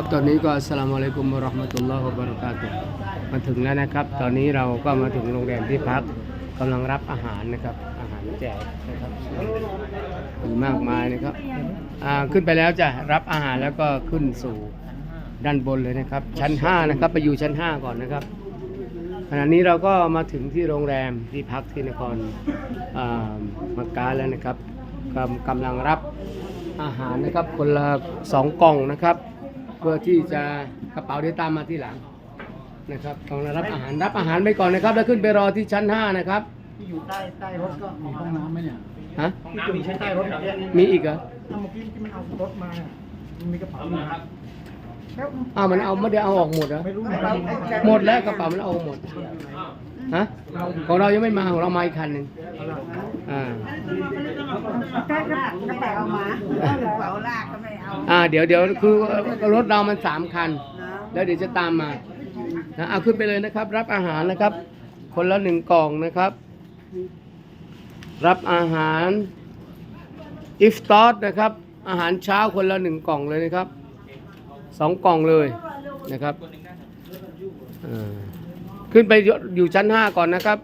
ครับตอนนี้ก็สลามอะลัยกุมวะเราะห์มะตุลลอฮ์บะเรากาตุมาถึงแล้วนะครับ ตอนนี้เราก็มาถึงโรงแรมที่พักกำลังรับอาหารนะครับ อาหารแจกนะครับมีมากมายนะครับอ่าขึ้นไปแล้วจะรับอาหารแล้วก็ขึ้นสู่ด้านบนเลยนะครับ ชั้น 5 นะครับ ไปอยู่ชั้น 5 ก่อนนะครับขณะนี้เราก็มาถึงที่โรงแรมที่พักที่นครอ่ามักกะแล้วนะครับกำกำลังรับอาหารนะครับคนละสองกล่องนะครับ เพื่อที่จะกระเป๋าเดี๋ยวตามมาที่หลังนะครับกำลังรับอาหารรับอาหารไปก่อนนะครับ แล้วขึ้นไปรอที่ชั้น5นะครับที่อยู่ใต้ใต้รถก็มีห้องน้ำไหมเนี่ยฮะห้องน้ำมีใช้ใต้รถเหรอเนี่ยมีอีกเหรอถ้าเมื่อกี้ที่มันเอารถมาเนี่ยมันมีกระเป๋าอยู่นะแล้วอ้าวมันเอาไม่ได้เอาออกหมดเหรอไม่รู้เหมือนกันหมดแล้วกระเป๋ามันเอาหมดฮะของเรายังไม่มาของเรามาอีกคันหนึ่งอ่าถ้ากระเป๋าเอามา อ่าเดี๋ยวเดี๋ยวคือรถเรามันสามคัน แล้วเดี๋ยวจะตามมาเอาขึ้นไปเลยนะครับ รับอาหารนะครับ คนละหนึ่งกล่องนะครับ รับอาหารอิฟตอสนะครับ อาหารเช้าคนละหนึ่งกล่องเลยนะครับสองกล่องเลยนะครับขึ้นไปอยู่ชั้นห้าก่อนนะครับ